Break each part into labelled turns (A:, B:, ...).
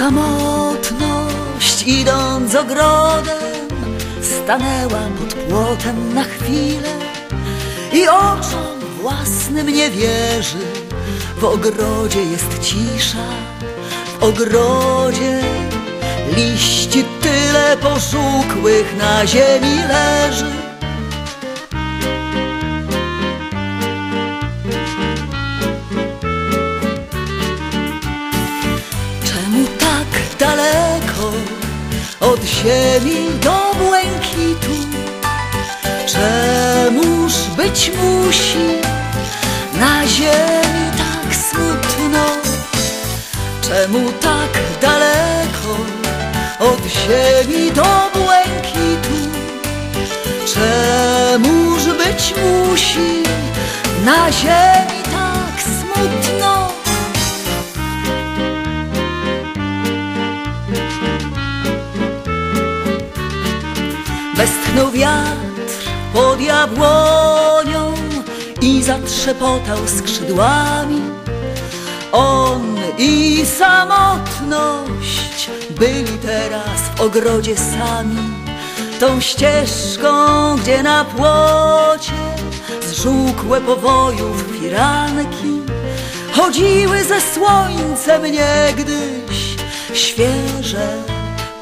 A: Samotność idąc ogrodem Stanęłam pod płotem na chwilę I oczom własnym nie wierzy. W ogrodzie jest cisza W ogrodzie liści tyle pożółkłych na ziemi leży od ziemi do błękitu? Czemuż być musi na ziemi tak smutno? Czemu tak daleko od ziemi do błękitu? Czemuż być musi na ziemi Westchnął wiatr pod jabłonią i zatrzepotał skrzydłami. On i samotność byli teraz w ogrodzie sami. Tą ścieżką, gdzie na płocie zżółkłe powojów firanki chodziły ze słońcem niegdyś świeże,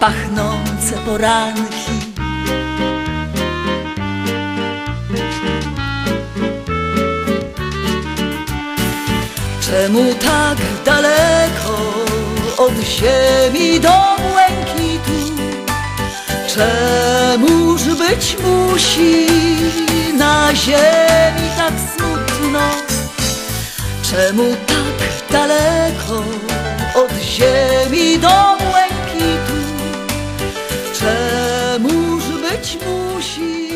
A: pachnące poranki. Czemu tak daleko od ziemi do błękitu? Czemuż być musi na ziemi tak smutno? Czemu tak daleko od ziemi do błękitu? Czemuż być musi